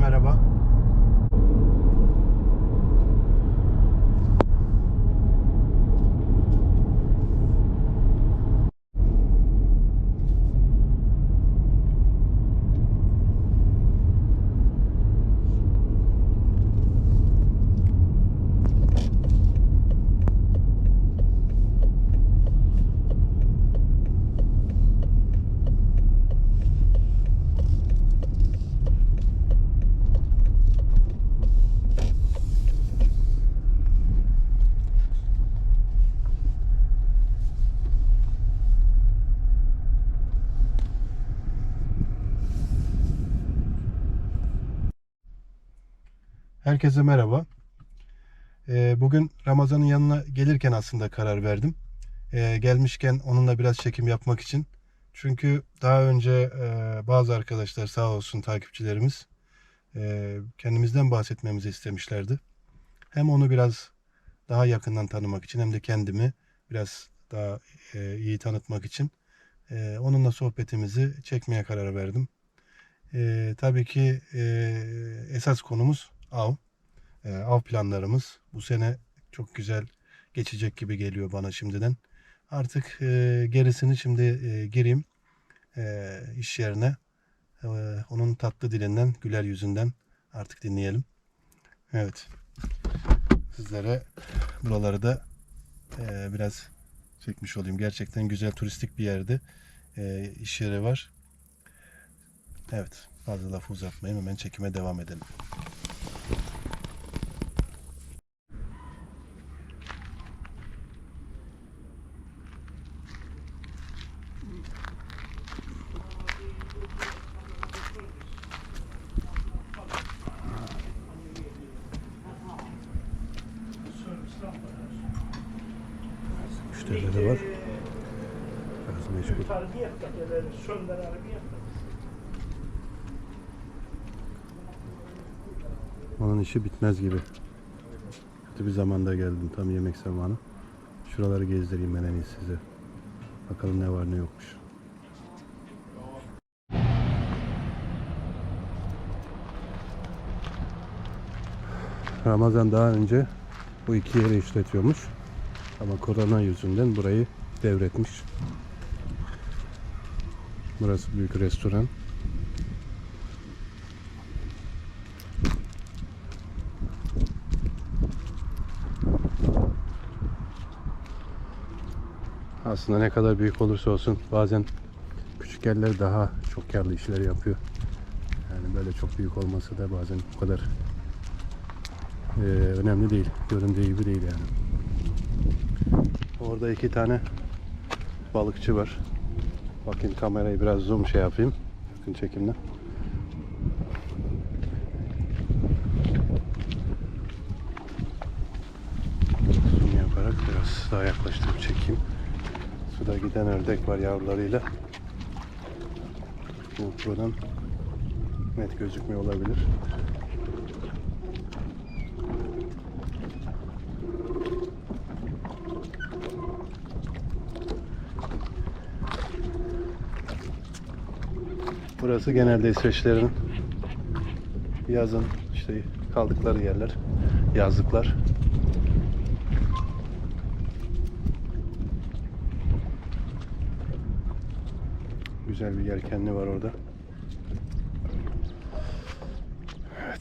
Merhaba. Herkese merhaba. Ee, bugün Ramazan'ın yanına gelirken aslında karar verdim. Ee, gelmişken onunla biraz çekim yapmak için. Çünkü daha önce e, bazı arkadaşlar sağ olsun takipçilerimiz e, kendimizden bahsetmemizi istemişlerdi. Hem onu biraz daha yakından tanımak için hem de kendimi biraz daha e, iyi tanıtmak için onunla sohbetimizi çekmeye karar verdim. Tabii ki esas konumuz av. E, av planlarımız bu sene çok güzel geçecek gibi geliyor bana şimdiden. Artık e, gerisini şimdi e, gireyim e, iş yerine. E, onun tatlı dilinden, güler yüzünden artık dinleyelim. Evet. Sizlere buraları da e, biraz çekmiş olayım. Gerçekten güzel turistik bir yerde e, iş yeri var. Evet. Fazla lafı uzatmayayım. Hemen çekime devam edelim. İşi bitmez gibi. Kötü bir zamanda geldim. Tam yemek zamanı. Şuraları gezdireyim ben en iyisi size. Bakalım ne var ne yokmuş. Ramazan daha önce bu iki yeri işletiyormuş. Ama korona yüzünden burayı devretmiş. Burası büyük restoran. Aslında ne kadar büyük olursa olsun bazen küçük yerler daha çok karlı işler yapıyor. Yani böyle çok büyük olması da bazen o kadar eee, önemli değil. Göründüğü gibi değil yani. Orada iki tane balıkçı var. Bakayım kamerayı biraz zoom şey yapayım. Yakın çekimle. Zoom yaparak biraz daha yaklaştırıp çekeyim. Suda giden ördek var yavrularıyla. Bu buradan net gözükmüyor olabilir. Burası genelde İsveçlerin yazın işte kaldıkları yerler, yazlıklar. Güzel bir yelkenli var orada. Evet.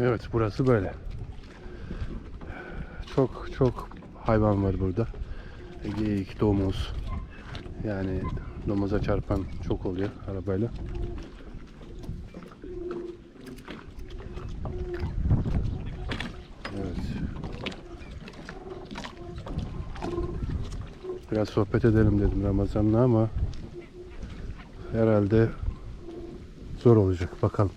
Evet burası böyle. Çok çok hayvan var burada. Geyik, domuz. Yani domuza çarpan çok oluyor arabayla. Biraz sohbet edelim dedim Ramazan'la ama herhalde zor olacak. Bakalım.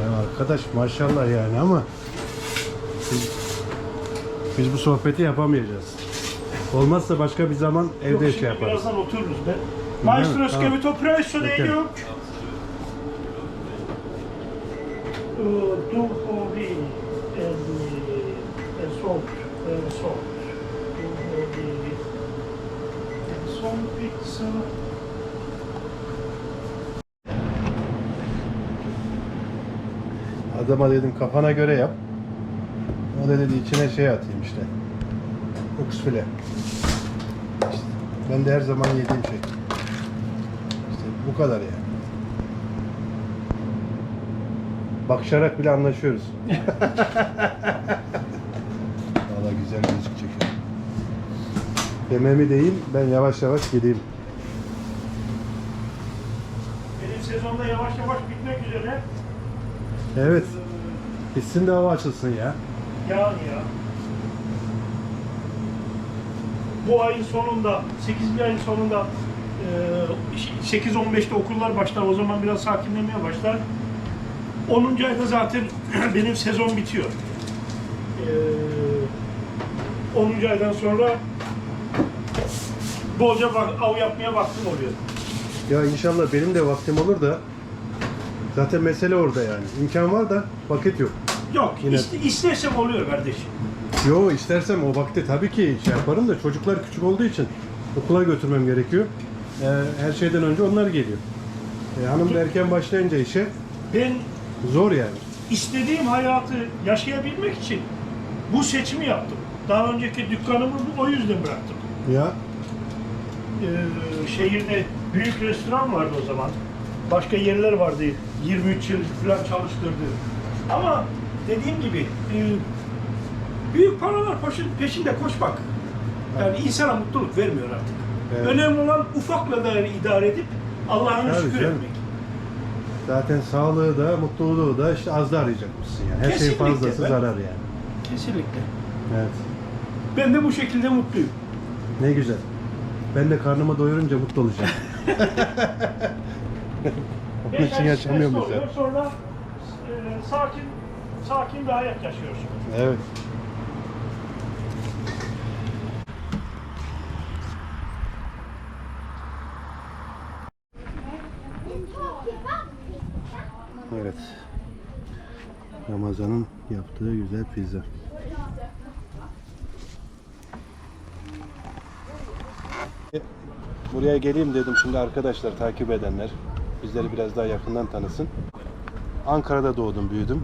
Ya arkadaş maşallah yani ama biz, biz bu sohbeti yapamayacağız. Olmazsa başka bir zaman evde Yok, şey şimdi yaparız. Birazdan otururuz be. Maestro. Scavito presso di el, el sol, el sol. Dopo di el sol pizza. Adama dedim kafana göre yap. O da dedi içine şey atayım işte. Oks file. İşte ben de her zaman yediğim şey. Bu kadar yani. Bakışarak bile anlaşıyoruz. Valla güzel gözükecek. ya. Yememi değil, ben yavaş yavaş gideyim. Benim sezonda yavaş yavaş bitmek üzere. Evet, bitsin de hava açılsın ya. Yani ya. Bu ayın sonunda, 8. ayın sonunda 8-15'te okullar başlar. O zaman biraz sakinlemeye başlar. 10. ayda zaten benim sezon bitiyor. E, 10. aydan sonra bolca bak, av yapmaya vaktim oluyor. Ya inşallah benim de vaktim olur da zaten mesele orada yani. İmkan var da vakit yok. Yok, Yine- iste, istersem oluyor kardeşim. Yo istersem o vakti tabii ki şey yaparım da çocuklar küçük olduğu için okula götürmem gerekiyor. Ee, her şeyden önce onlar geliyor. Ee, hanım da erken başlayınca işe Ben zor yani. istediğim hayatı yaşayabilmek için bu seçimi yaptım. Daha önceki dükkanımı o yüzden bıraktım. Ya Ee, şehirde büyük restoran vardı o zaman. Başka yerler vardı. 23 yıl falan çalıştırdı. Ama dediğim gibi e, büyük paralar peşin- peşinde koşmak yani insana mutluluk vermiyor artık. Evet. Önemli olan ufakla da idare edip Allah'ın Tabii şükür canım. etmek. zaten sağlığı da mutluluğu da işte az da arayacakmışsın yani. Her şeyin Kesinlikle. fazlası Ben- zarar yani. Kesinlikle. Evet. Ben de bu şekilde mutluyum. Ne güzel. Ben de karnımı doyurunca mutlu olacağım. Onun için yaşamıyorum oluyor, Sonra e, sakin sakin bir hayat yaşıyorsun. Evet. Evet. Ramazan'ın yaptığı güzel pizza. Buraya geleyim dedim şimdi arkadaşlar takip edenler bizleri biraz daha yakından tanısın. Ankara'da doğdum, büyüdüm.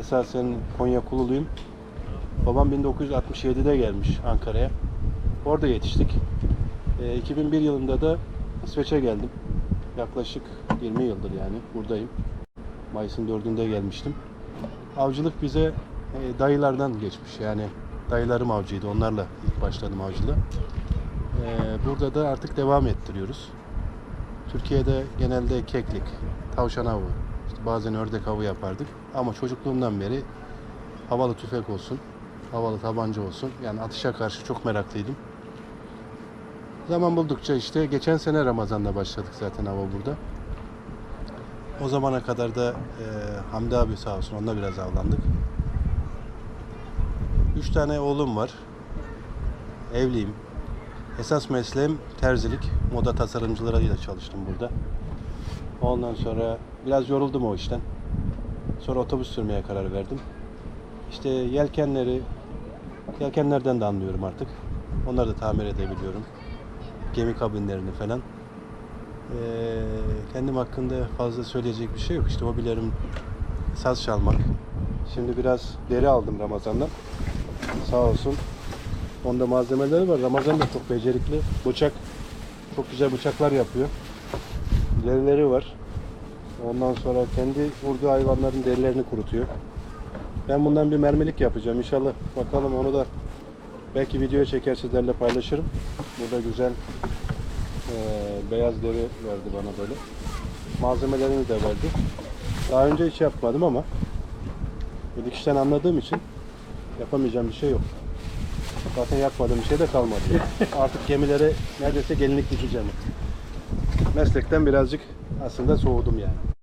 Esasen Konya Kululuyum. Babam 1967'de gelmiş Ankara'ya. Orada yetiştik. Ee, 2001 yılında da İsveç'e geldim. Yaklaşık 20 yıldır yani buradayım. Mayıs'ın 4'ünde gelmiştim. Avcılık bize e, dayılardan geçmiş. Yani dayılarım avcıydı. Onlarla ilk başladım avcılığa. Ee, burada da artık devam ettiriyoruz. Türkiye'de genelde keklik, tavşan avı, işte bazen ördek avı yapardık. Ama çocukluğumdan beri havalı tüfek olsun, havalı tabanca olsun. Yani atışa karşı çok meraklıydım. Zaman buldukça işte geçen sene Ramazan'da başladık zaten hava burada. O zamana kadar da e, Hamdi abi sağ olsun onunla biraz avlandık. Üç tane oğlum var. Evliyim. Esas mesleğim terzilik. Moda tasarımcılarıyla çalıştım burada. Ondan sonra biraz yoruldum o işten. Sonra otobüs sürmeye karar verdim. İşte yelkenleri, yelkenlerden de anlıyorum artık. Onları da tamir edebiliyorum. Gemi kabinlerini falan. Ee, kendim hakkında fazla söyleyecek bir şey yok. İşte hobilerim saz çalmak. Şimdi biraz deri aldım Ramazan'dan. Sağ olsun. Onda malzemeleri var. Ramazan da çok becerikli. Bıçak, çok güzel bıçaklar yapıyor. Derileri var. Ondan sonra kendi vurduğu hayvanların derilerini kurutuyor. Ben bundan bir mermilik yapacağım. İnşallah bakalım onu da belki videoya çeker sizlerle paylaşırım. Burada güzel eee, beyaz deri verdi bana böyle. Malzemelerini de verdi. Daha önce hiç yapmadım ama bu dikişten anladığım için yapamayacağım bir şey yok. Zaten yapmadığım bir şey de kalmadı. Artık gemilere neredeyse gelinlik dikeceğim. Meslekten birazcık aslında soğudum yani.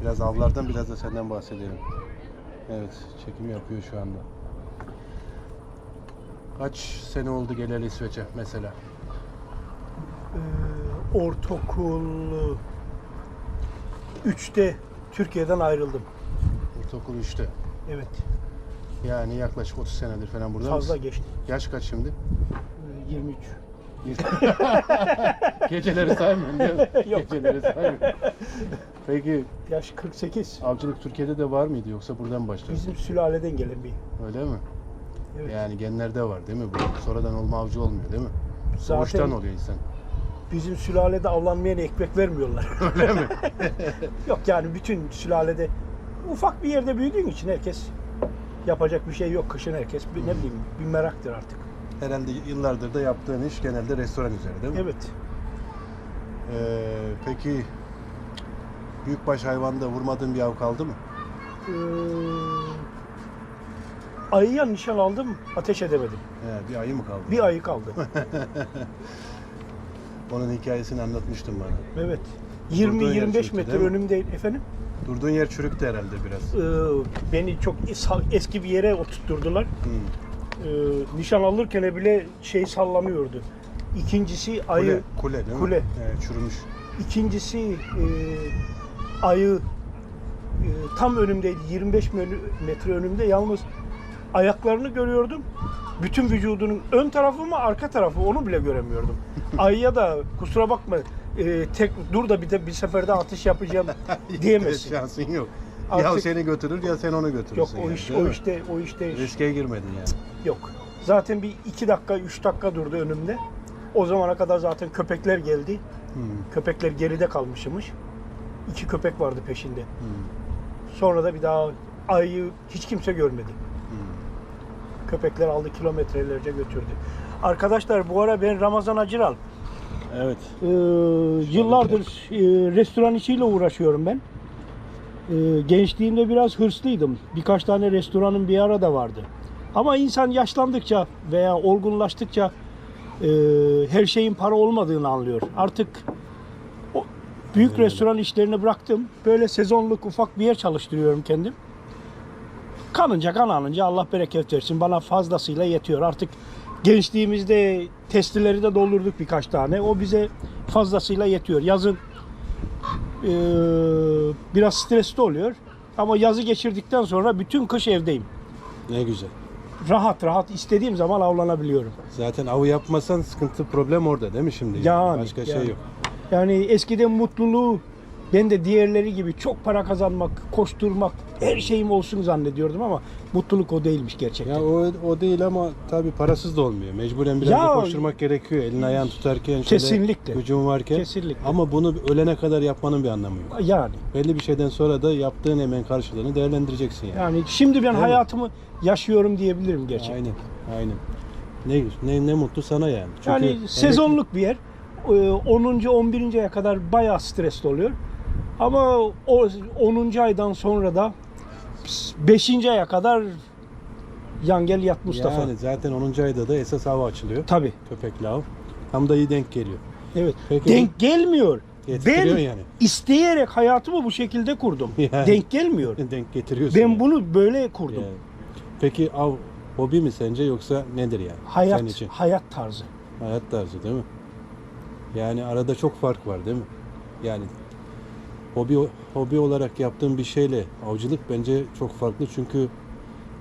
Biraz avlardan biraz da senden bahsedelim. Evet, çekim yapıyor şu anda. Kaç sene oldu geleli İsveç'e mesela? Ee, ortaokul 3'te Türkiye'den ayrıldım. Ortaokul 3'te. Evet. Yani yaklaşık 30 senedir falan burada Fazla mısın? geçti. Yaş kaç şimdi? Ee, 23. Geceleri saymıyorsun değil mi? Yok. Geceleri saymıyorsun. Peki Yaş 48. avcılık Türkiye'de de var mıydı yoksa buradan başladı? Bizim sülaleden gelen bir. Öyle mi? Evet. Yani genlerde var değil mi bu? Sonradan olma avcı olmuyor değil mi? Zaten Doğuştan oluyor insan. bizim sülalede avlanmayana ekmek vermiyorlar. Öyle mi? Yok yani bütün sülalede ufak bir yerde büyüdüğün için herkes yapacak bir şey yok. Kışın herkes bir ne bileyim bir meraktır artık. Herhalde yıllardır da yaptığın iş genelde restoran üzerine değil mi? Evet. Ee, peki büyükbaş hayvanda vurmadığın bir av kaldı mı? Ee, ayıya nişan aldım, ateş edemedim. He, bir ayı mı kaldı? Bir ayı kaldı. Onun hikayesini anlatmıştın bana. Evet. Durduğun yer 20-25 çünkü, metre değil mi? önümde efendim. Durduğun yer çürüktü herhalde biraz. Ee, beni çok es- eski bir yere oturtturdular. Ee, nişan alırken bile şey sallanıyordu. İkincisi ayı, Kule, kule değil mi? Kule. He, çürümüş. ikincisi e, ayı e, tam önümdeydi. 25 menü- metre önümde. Yalnız ayaklarını görüyordum. Bütün vücudunun ön tarafı mı arka tarafı onu bile göremiyordum. Ayıya da kusura bakma e, tek dur da bir de bir seferde atış yapacağım diyemezsin. Şansın yok. Ya Artık- seni götürür ya sen onu götürürsün. Yok o yani, iş o mi? işte o işte Riske girmedin yani. yok. Zaten bir iki dakika üç dakika durdu önümde. O zamana kadar zaten köpekler geldi. Hı. Köpekler geride kalmışmış. İki köpek vardı peşinde. Hı. Sonra da bir daha ayıyı hiç kimse görmedi. Köpekler aldı kilometrelerce götürdü. Arkadaşlar bu ara ben Ramazan Acıral. Evet. Ee, yıllardır e, restoran işiyle uğraşıyorum ben. Ee, gençliğimde biraz hırslıydım. Birkaç tane restoranım bir arada vardı. Ama insan yaşlandıkça veya olgunlaştıkça e, her şeyin para olmadığını anlıyor. Artık büyük restoran işlerini bıraktım. Böyle sezonluk ufak bir yer çalıştırıyorum kendim. Kanınca kananınca Allah bereket versin. Bana fazlasıyla yetiyor. Artık gençliğimizde testileri de doldurduk birkaç tane. O bize fazlasıyla yetiyor. Yazın eee, biraz stresli oluyor. Ama yazı geçirdikten sonra bütün kış evdeyim. Ne güzel. Rahat rahat istediğim zaman avlanabiliyorum. Zaten avı yapmasan sıkıntı problem orada değil mi şimdi? Yani, Başka yani. şey yok. Yani eskiden mutluluğu ben de diğerleri gibi çok para kazanmak, koşturmak, her şeyim olsun zannediyordum ama mutluluk o değilmiş gerçekten. Ya o, o değil ama tabii parasız da olmuyor. Mecburen biraz Ya- da koşturmak gerekiyor. Elini ayağını tutarken şöyle Kesinlikle. gücün varken. Kesinlikle. Ama bunu ölene kadar yapmanın bir anlamı yok. Yani Belli bir şeyden sonra da yaptığın emeğin karşılığını değerlendireceksin yani. yani şimdi ben Değil mi? hayatımı yaşıyorum diyebilirim gerçekten. Aynen. Aynen. Ne, ne, ne mutlu sana yani. Çünkü Yani sezonluk bir yer. Ee, 10. 11. aya kadar bayağı stresli oluyor. Ama o 10. aydan sonra da 5. aya kadar yan gel yat Mustafa. Yani zaten 10. ayda da esas hava açılıyor. Tabii. Köpekli av. Tam da iyi denk geliyor. Evet. Peki Denk gelmiyor. Getiriyor Ben yani. isteyerek hayatımı bu şekilde kurdum. Yani. Denk gelmiyor. denk getiriyorsun. Ben yani. bunu böyle kurdum. Yani. Peki av hobi mi sence yoksa nedir yani? Hayat için. hayat tarzı. Hayat tarzı değil mi? Yani arada çok fark var değil mi? Yani hobi hobi olarak yaptığın bir şeyle avcılık bence çok farklı çünkü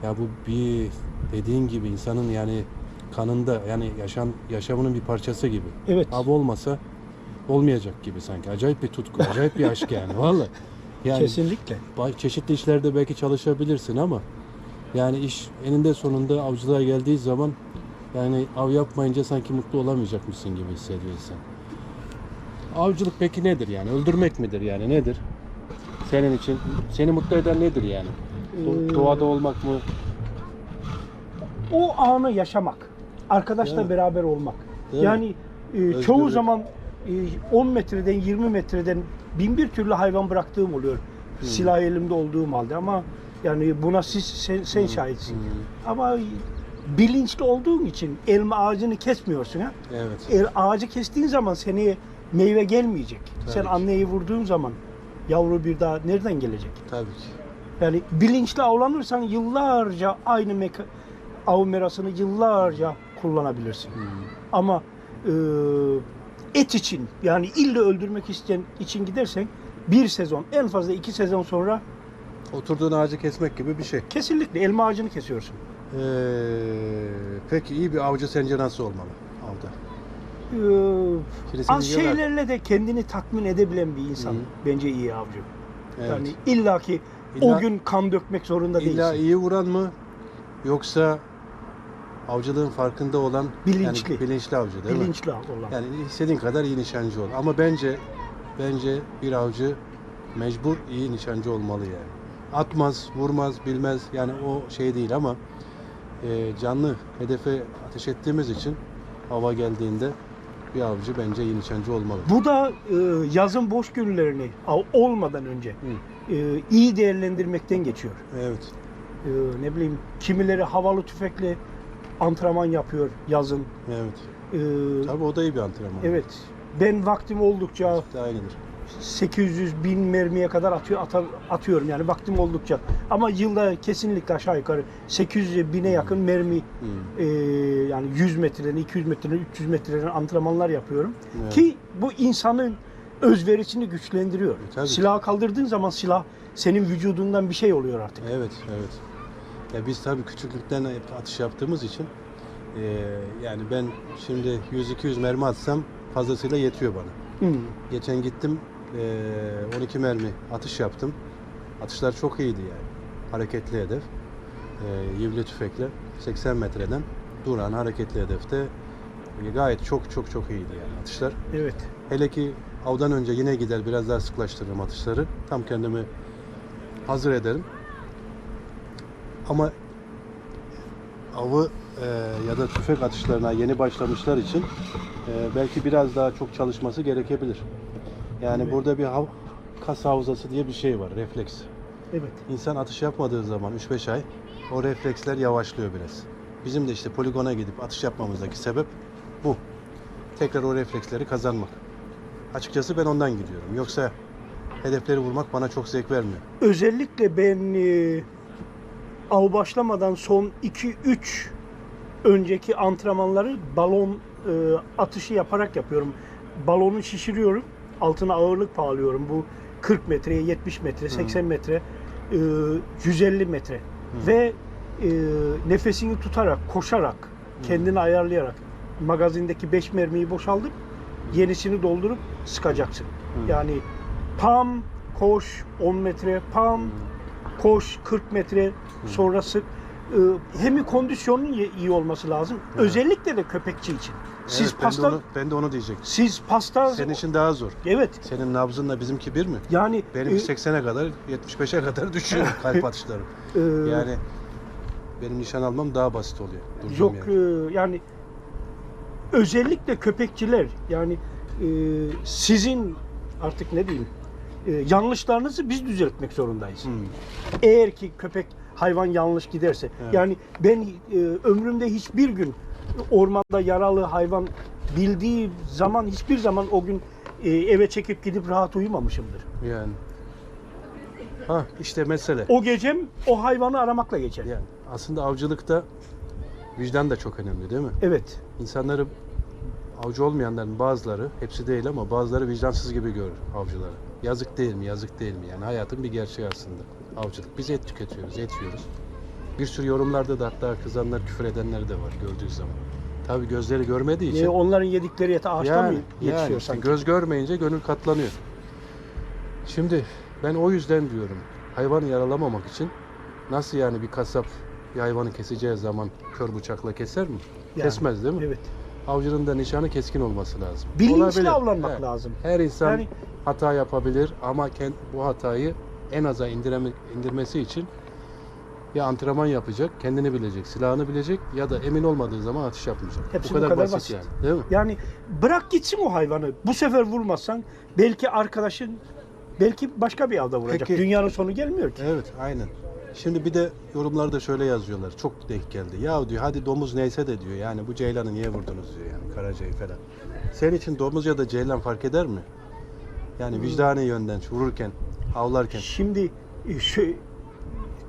ya bu bir dediğin gibi insanın yani kanında yani yaşam yaşamının bir parçası gibi. Evet. Av olmasa olmayacak gibi sanki. Acayip bir tutku, acayip bir aşk yani vallahi. Yani Kesinlikle. Çeşitli işlerde belki çalışabilirsin ama yani iş eninde sonunda avcılığa geldiği zaman yani av yapmayınca sanki mutlu olamayacakmışsın gibi hissediyor insan. Avcılık peki nedir yani? Öldürmek midir yani nedir? Senin için seni mutlu eden nedir yani? Do- Ee, Doğada olmak mı? o anı yaşamak. Arkadaşla mi? beraber olmak. Değil mi? yani e, çoğu Özgürlük. zaman e, 10 metreden 20 metreden bin bir türlü hayvan bıraktığım oluyor. Silah elimde olduğum halde ama yani buna siz sen, sen şahitsin. Ama bilinçli olduğun için elma ağacını kesmiyorsun ha. Evet. El, ağacı kestiğin zaman seni meyve gelmeyecek. Tabii Sen ki. anneyi vurduğun zaman yavru bir daha nereden gelecek? Tabii ki. Yani bilinçli avlanırsan yıllarca aynı meka av merasını yıllarca kullanabilirsin. Hmm. Ama e, et için yani illa öldürmek isteyen için gidersen bir sezon en fazla iki sezon sonra Oturduğun ağacı kesmek gibi bir şey. kesinlikle elma ağacını kesiyorsun. Ee, peki iyi bir avcı sence nasıl olmalı seni az yiyorlar. şeylerle de kendini tatmin edebilen bir insan Hı. bence iyi avcı. Evet. Yani illaki İlla- o gün kan dökmek zorunda değilsin. İlla iyi vuran mı yoksa avcılığın farkında olan Bilinçli. yani bilinçli avcı değil mi? Bilinçli olan. Yani istediğin kadar iyi nişancı ol. Ama bence bence bir avcı mecbur iyi nişancı olmalı yani. Atmaz, vurmaz, bilmez yani o şey değil ama e, canlı hedefe ateş ettiğimiz için hava geldiğinde bir avcı bence iyi nişancı olmalı. Bu da e, yazın boş günlerini av olmadan önce Hı. e, iyi değerlendirmekten geçiyor. Evet. E, ne bileyim kimileri havalı tüfekle antrenman yapıyor yazın. Evet. E, Tabii o da iyi bir antrenman. evet. Ben vaktim oldukça De aynıdır. 800 bin mermiye kadar atıyor, ata- atıyorum yani vaktim oldukça. Ama yılda kesinlikle aşağı yukarı 800'e bine yakın mermi Hı. e, yani 100 metreden 200 metreden 300 metreden antrenmanlar yapıyorum. Evet. Ki bu insanın özverisini güçlendiriyor. E, tabii. Silahı kaldırdığın zaman silah senin vücudundan bir şey oluyor artık. Evet, evet. Ya biz tabii küçüklükten atış yaptığımız için eee, yani ben şimdi 100-200 mermi atsam fazlasıyla yetiyor bana. Hı. Geçen gittim 12 mermi atış yaptım. Atışlar çok iyiydi yani. Hareketli hedef. Eee yivli tüfekle 80 metreden duran hareketli hedefte e, gayet çok çok çok iyiydi yani atışlar. Evet. Hele ki avdan önce yine gider biraz daha sıklaştırırım atışları. Tam kendimi hazır ederim. Ama avı e, ya da tüfek atışlarına yeni başlamışlar için e, belki biraz daha çok çalışması gerekebilir. Yani Evet. burada bir hav, kas hafızası diye bir şey var, refleks. Evet. İnsan atış yapmadığı zaman 3-5 ay o refleksler yavaşlıyor biraz. Bizim de işte poligona gidip atış yapmamızdaki sebep bu. Tekrar o refleksleri kazanmak. Açıkçası ben ondan gidiyorum. Yoksa hedefleri vurmak bana çok zevk vermiyor. Özellikle ben e, av başlamadan son 2-3 önceki antrenmanları balon e, atışı yaparak yapıyorum. Balonu şişiriyorum. Altına ağırlık bağlıyorum. Bu 40 metreye, 70 metre, 80 metre, e, 150 metre. Ve e, nefesini tutarak, koşarak, kendini ayarlayarak magazindeki 5 mermiyi boşaldıp yenisini doldurup sıkacaksın. Yani pam koş 10 metre, pam koş 40 metre sonra sık. Ee, hem kondisyonun iyi olması lazım. Özellikle de köpekçi için. Siz Evet, ben, de pasta onu, ben de onu diyecektim. siz pasta Senin için daha zor. evet Senin nabzınla bizimki bir mi? yani Benim e, 80'e kadar 75'e kadar düşüyor kalp atışlarım. e, Yani benim nişan almam daha basit oluyor. yok yerde. e, yani özellikle köpekçiler yani e, sizin artık ne diyeyim e, yanlışlarınızı biz düzeltmek zorundayız. Hmm. Eğer ki köpek hayvan yanlış giderse. Evet. Yani ben e, ömrümde hiçbir gün ormanda yaralı hayvan bildiği zaman hiçbir zaman o gün e, eve çekip gidip rahat uyumamışımdır. Yani. Ha işte mesele. O gecem o hayvanı aramakla geçer. Yani aslında avcılıkta vicdan da çok önemli değil mi? Evet. İnsanları avcı olmayanların bazıları, hepsi değil ama bazıları vicdansız gibi görür avcıları. Yazık değil mi, yazık değil mi? Yani hayatın bir gerçeği aslında avcılık. Biz et tüketiyoruz, et yiyoruz. Bir sürü yorumlarda da hatta kızanlar, küfür edenler de var gördüğü zaman. Tabii gözleri görmediği için. Niye onların yedikleri eti ağaçtan mı yetişiyor yani sanki? göz görmeyince gönül katlanıyor. Şimdi ben o yüzden diyorum hayvanı yaralamamak için nasıl yani bir kasap bir hayvanı keseceği zaman kör bıçakla keser mi? Yani, Kesmez değil mi? Evet. Avcının da nişanı keskin olması lazım. Bilinçli Olabilir. avlanmak Evet. lazım. Her insan Yani- hata yapabilir ama bu hatayı en aza indireme, indirmesi için ya antrenman yapacak, kendini bilecek, silahını bilecek ya da emin olmadığı zaman atış yapmayacak. Hepsi bu kadar, bu kadar basit, basit. yani. Değil mi? Yani bırak gitsin o hayvanı. Bu sefer vurmazsan belki arkadaşın belki başka bir avda vuracak. Peki- Dünyanın sonu gelmiyor ki. Evet, aynen. Şimdi bir de yorumlarda şöyle yazıyorlar. Çok denk geldi. Ya diyor hadi domuz neyse de diyor. Yani bu ceylanı niye vurdunuz diyor yani karacayı falan. Senin için domuz ya da ceylan fark eder mi? Yani vicdani yönden vururken avlarken. Şimdi e, şu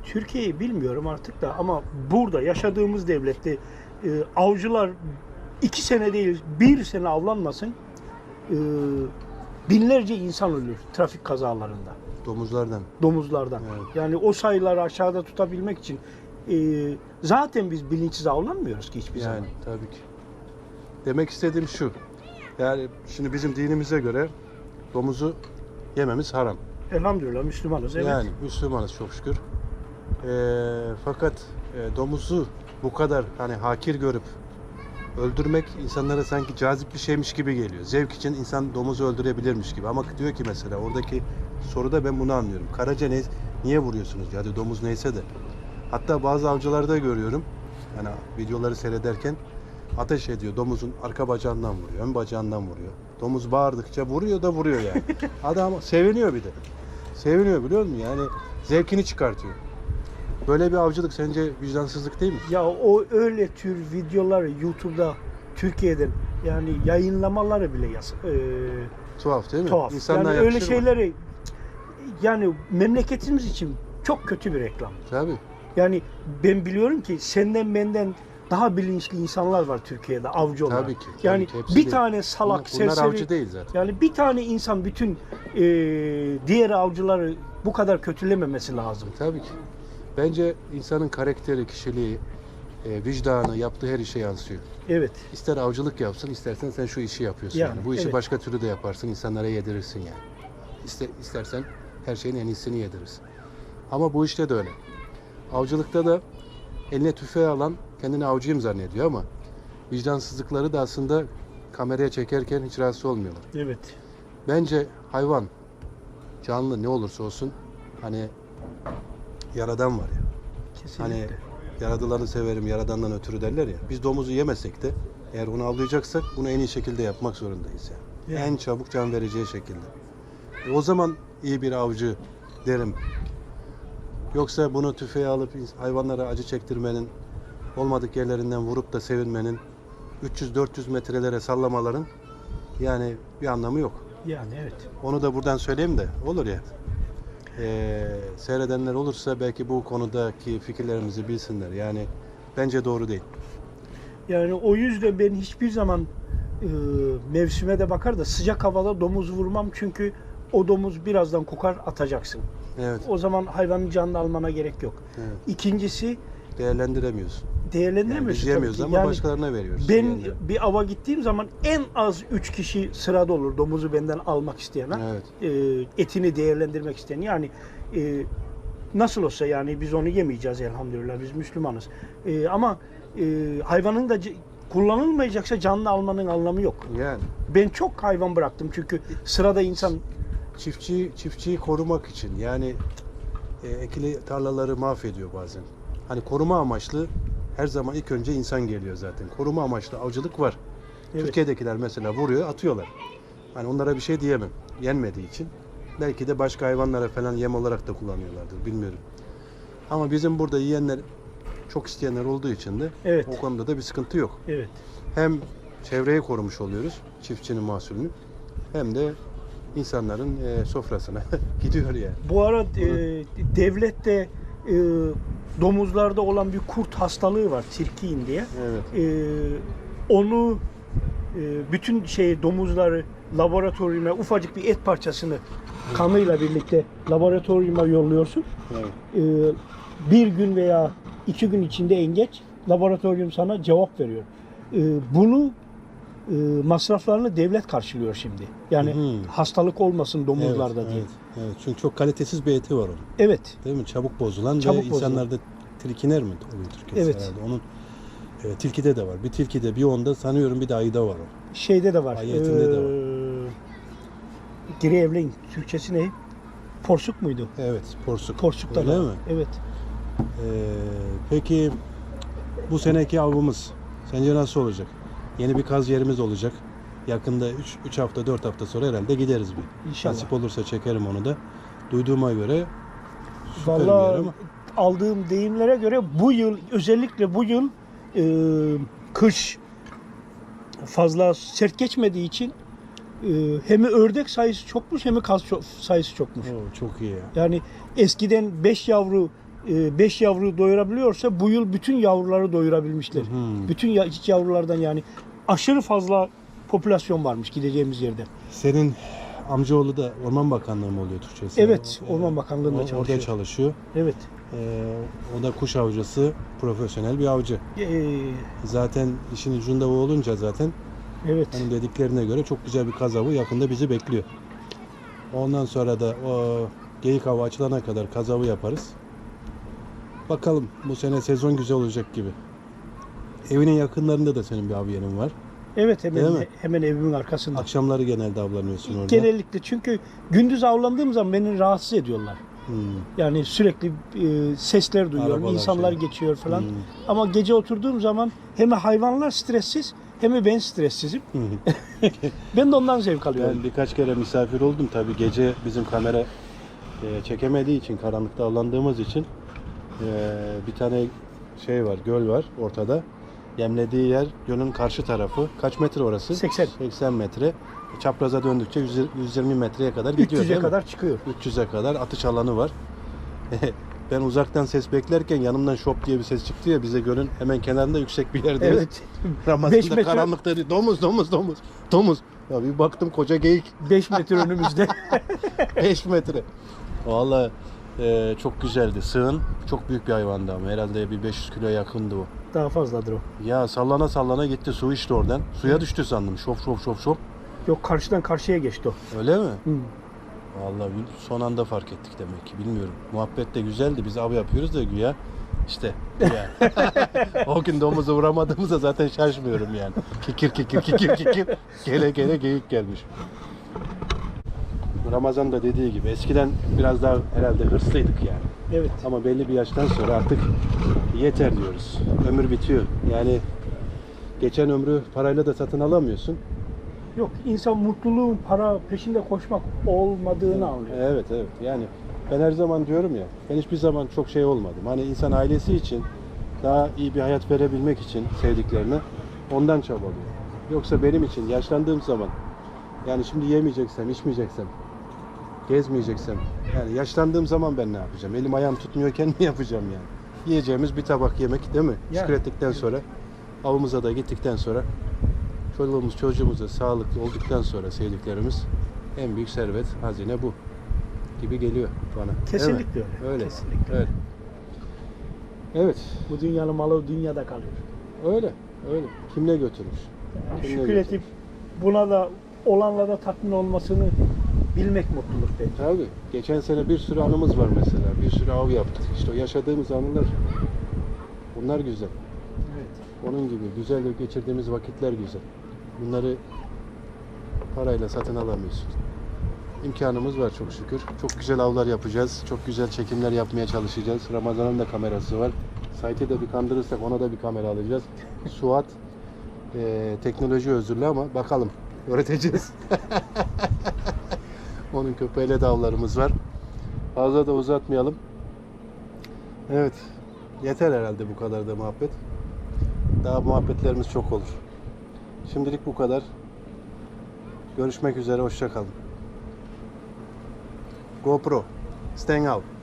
Türkiye'yi bilmiyorum artık da ama burada yaşadığımız devlette e, avcılar iki sene değil bir sene avlanmasın e, binlerce insan ölür trafik kazalarında Domuzlardan. domuzlardan. Evet. Yani o sayıları aşağıda tutabilmek için e, zaten biz bilinçsiz avlanmıyoruz ki hiçbir zaman. Yani tabii ki. Demek istediğim şu. Yani şimdi bizim dinimize göre domuzu yememiz haram. Elhamdülillah Müslümanız. Evet. Yani Müslümanız çok şükür. Ee, fakat e, domuzu bu kadar hani hakir görüp öldürmek insanlara sanki cazip bir şeymiş gibi geliyor. Zevk için insan domuzu öldürebilirmiş gibi. Ama diyor ki mesela oradaki soruda ben bunu anlıyorum. Karaca ne, niye vuruyorsunuz? Hadi domuz neyse de. Hatta bazı avcılarda görüyorum. Yani videoları seyrederken ateş ediyor. Domuzun arka bacağından vuruyor, ön bacağından vuruyor. Domuz bağırdıkça vuruyor da vuruyor yani. Adam seviniyor bir de. Seviniyor biliyor musun? Yani zevkini çıkartıyor. Böyle bir avcılık sence vicdansızlık değil mi? Ya o öyle tür videoları YouTube'da Türkiye'den yani yayınlamaları bile yas e, Tuhaf değil mi? tuhaf. İnsanlığa yani öyle yakışır mı? şeyleri yani memleketimiz için çok kötü bir reklam. Tabii. Yani ben biliyorum ki senden benden daha bilinçli insanlar var Türkiye'de avcı olarak. Tabii ki, tabii yani ki, bir değil. tane salak Bunlar, bunlar serseri avcı değil zaten. yani bir tane insan bütün e, diğer avcıları bu kadar kötülememesi lazım. Tabii ki. Bence insanın karakteri, kişiliği, e, vicdanı, yaptığı her işe yansıyor. Evet. İster avcılık yapsın, istersen sen şu işi yapıyorsun. Yani, Yani, bu işi evet. başka türlü de yaparsın, insanlara yedirirsin yani. İster, istersen her şeyin en iyisini yedirirsin. Ama bu işte de öyle. Avcılıkta da eline tüfeği alan kendini avcıyım zannediyor ama vicdansızlıkları da aslında kameraya çekerken hiç rahatsız olmuyorlar. Evet. Bence hayvan, canlı ne olursa olsun hani yaradan var ya. Kesinlikle. Hani yaradılanı severim yaradandan ötürü derler ya. Biz domuzu yemesek de eğer onu avlayacaksak bunu en iyi şekilde yapmak zorundayız yani. Yani. En çabuk can vereceği şekilde. E o zaman iyi bir avcı derim. Yoksa bunu tüfeğe alıp hayvanlara acı çektirmenin, olmadık yerlerinden vurup da sevinmenin, 300-400 metrelere sallamaların yani bir anlamı yok. Yani evet. Onu da buradan söyleyeyim de olur ya. Ee, seyredenler olursa belki bu konudaki fikirlerimizi bilsinler. Yani bence doğru değil. Yani o yüzden ben hiçbir zaman e, mevsime de bakar da sıcak havada domuz vurmam çünkü o domuz birazdan kokar atacaksın. Evet. O zaman hayvanın canını almana gerek yok. evet. İkincisi Değerlendiremiyorsun. Yani değerlendiremiyorsun biz tabii yemiyoruz ama Yani başkalarına veriyoruz. ben Yani. bir ava gittiğim zaman en az 3 kişi sırada olur domuzu benden almak isteyen. ha. Evet. E, etini değerlendirmek isteyen. Yani e, nasıl olsa yani biz onu yemeyeceğiz elhamdülillah biz Müslümanız. E, ama e, hayvanın da kullanılmayacaksa canlı almanın anlamı yok. Yani Ben çok hayvan bıraktım çünkü sırada insan çiftçi çiftçiyi korumak için yani e, ekili tarlaları mahvediyor bazen. Hani koruma amaçlı her zaman ilk önce insan geliyor zaten. Koruma amaçlı avcılık var. Evet. Türkiye'dekiler mesela vuruyor, atıyorlar. Hani onlara bir şey diyemem. Yenmediği için. Belki de başka hayvanlara falan yem olarak da kullanıyorlardır. Bilmiyorum. Ama bizim burada yiyenler, çok isteyenler olduğu için de Evet. o konuda da bir sıkıntı yok. evet Hem çevreyi korumuş oluyoruz, çiftçinin mahsulünü. Hem de insanların e, sofrasına gidiyor yani. Bu ara e, devlette e, domuzlarda olan bir kurt hastalığı var, sirkin diye. Evet. E, onu e, bütün şey domuzları laboratuvara ufacık bir et parçasını kanıyla birlikte laboratuvara yolluyorsun. evet. E, bir gün veya iki gün içinde en geç laboratuvaryum sana cevap veriyor. E, bunu e, masraflarını devlet karşılıyor şimdi. Yani Hı. hastalık olmasın domuzlarda evet, diye. Evet, evet. Çünkü çok kalitesiz bir eti var onun. Evet. Değil mi? Çabuk bozulan Çabuk ve insanlarda tilkiner mi? Onun Türkçesi Evet. herhalde. Onun e, tilkide de var. Bir tilkide, bir onda sanıyorum bir de ayıda var o. Şeyde de var. Ay etinde de Ee, Geri evleyin. Türkçesi ne? Porsuk muydu? Evet, porsuk. Porsukta Öyle da. mi? Evet. Ee, peki bu seneki avımız sence nasıl olacak? Yeni bir kaz yerimiz olacak. Yakında 3 3 hafta 4 hafta sonra herhalde gideriz bir. İnşallah. Nasip olursa çekerim onu da. Duyduğuma göre süper bir yer Vallahi ama. aldığım deyimlere göre bu yıl özellikle bu yıl e, kış fazla sert geçmediği için hem ördek sayısı çokmuş hem kaz ço- sayısı çokmuş. Oo, çok iyi ya. Yani eskiden 5 yavru 5 yavru doyurabiliyorsa bu yıl bütün yavruları doyurabilmişler. Hmm. Bütün yavrulardan yani aşırı fazla popülasyon varmış gideceğimiz yerde. Senin amcaoğlu da Orman Bakanlığı mı oluyor Türkçesi? Evet, O- Orman Bakanlığı'nda o- çalışıyor. Orada çalışıyor. Evet. Ee, o da kuş avcısı, profesyonel bir avcı. Ee, Zaten işin ucunda o olunca zaten evet. Hani dediklerine göre çok güzel bir kaz avı yakında bizi bekliyor. Ondan sonra da o geyik avı açılana kadar kaz avı yaparız. Bakalım bu sene sezon güzel olacak gibi. Evinin yakınlarında da senin bir av yerin var. Evet hemen Değil mi? hemen evimin arkasında. Akşamları genelde avlanıyorsun orada. Genellikle çünkü gündüz avlandığım zaman beni rahatsız ediyorlar. Hmm, Yani sürekli e, sesler duyuyorum, Arabalar, insanlar şey. geçiyor falan. hmm. Ama gece oturduğum zaman hem hayvanlar stressiz hem ben stressizim. Ben de ondan zevk alıyorum. Ben birkaç kere misafir oldum tabi gece bizim kamera e, çekemediği için karanlıkta avlandığımız için e, bir tane şey var göl var ortada. Yemlediği yer gölün karşı tarafı. Kaç metre orası? 80. 80 metre. Çapraza döndükçe 100 120 metreye kadar gidiyor 300'e değil mi? kadar çıkıyor. 300'e kadar atış alanı var. ben uzaktan ses beklerken yanımdan şop diye bir ses çıktı ya bize gölün hemen kenarında yüksek bir yerdeyiz. Evet. Ramazan'da metre- karanlıkta dedi, domuz domuz domuz domuz. Ya bir baktım koca geyik 5 metre önümüzde. 5 metre. Vallahi e, çok güzeldi. Sığın çok büyük bir hayvandı ama herhalde bir 500 kilo yakındı o. Daha fazladır o. Ya sallana sallana gitti su içti oradan. Suya düştü sandım. Şop şop şop şop. Yok karşıdan karşıya geçti o. Öyle mi? Hı. Vallahi son anda fark ettik demek ki bilmiyorum. Muhabbet de güzeldi. Biz av yapıyoruz da güya. İşte güya. o gün domuzu vuramadığımızda zaten şaşmıyorum yani. Kikir kikir kikir kikir. Gele gele geyik gelmiş. Ramazan da dediği gibi eskiden biraz daha herhalde hırslıydık yani. Evet. Ama belli bir yaştan sonra artık yeter diyoruz. Ömür bitiyor. Yani geçen ömrü parayla da satın alamıyorsun. Yok insan mutluluğun para peşinde koşmak olmadığını anlıyor. Evet evet yani ben her zaman diyorum ya ben hiçbir zaman çok şey olmadım. Hani insan ailesi için daha iyi bir hayat verebilmek için sevdiklerine ondan çabalıyor. Yoksa benim için yaşlandığım zaman yani şimdi yemeyeceksem, içmeyeceksem, gezmeyeceksem yani yaşlandığım zaman ben ne yapacağım? Elim ayağım tutmuyorken ne yapacağım yani? Yiyeceğimiz bir tabak yemek değil mi? Yani. Şükrettikten sonra avımıza da gittikten sonra çoluğumuz çocuğumuz da sağlıklı olduktan sonra sevdiklerimiz en büyük servet, hazine bu gibi geliyor bana. Mi? Kesinlikle öyle. Öyle. Kesinlikle. Evet. Evet, Bu dünyanın malı dünyada kalıyor. öyle. Öyle. Kim ne götürmüş? Kim ne Şükretip buna da olanla da tatmin olmasını bilmek mutluluk bence. Tabii. Geçen sene bir sürü anımız var mesela. Bir sürü av yaptık. İşte o yaşadığımız anılar bunlar güzel. Evet. Onun gibi güzel geçirdiğimiz vakitler güzel. Bunları parayla satın alamıyorsun. İmkanımız var çok şükür. Çok güzel avlar yapacağız. Çok güzel çekimler yapmaya çalışacağız. Ramazan'ın da kamerası var. Sait'i de bir kandırırsak ona da bir kamera alacağız. Suat eee, teknoloji özürlü ama bakalım öğreteceğiz. Onun köpeğiyle de var. Fazla da uzatmayalım. Evet. Yeter herhalde bu kadar da muhabbet. Daha muhabbetlerimiz çok olur. Şimdilik bu kadar. Görüşmek üzere, hoşça kalın. GoPro, staying out.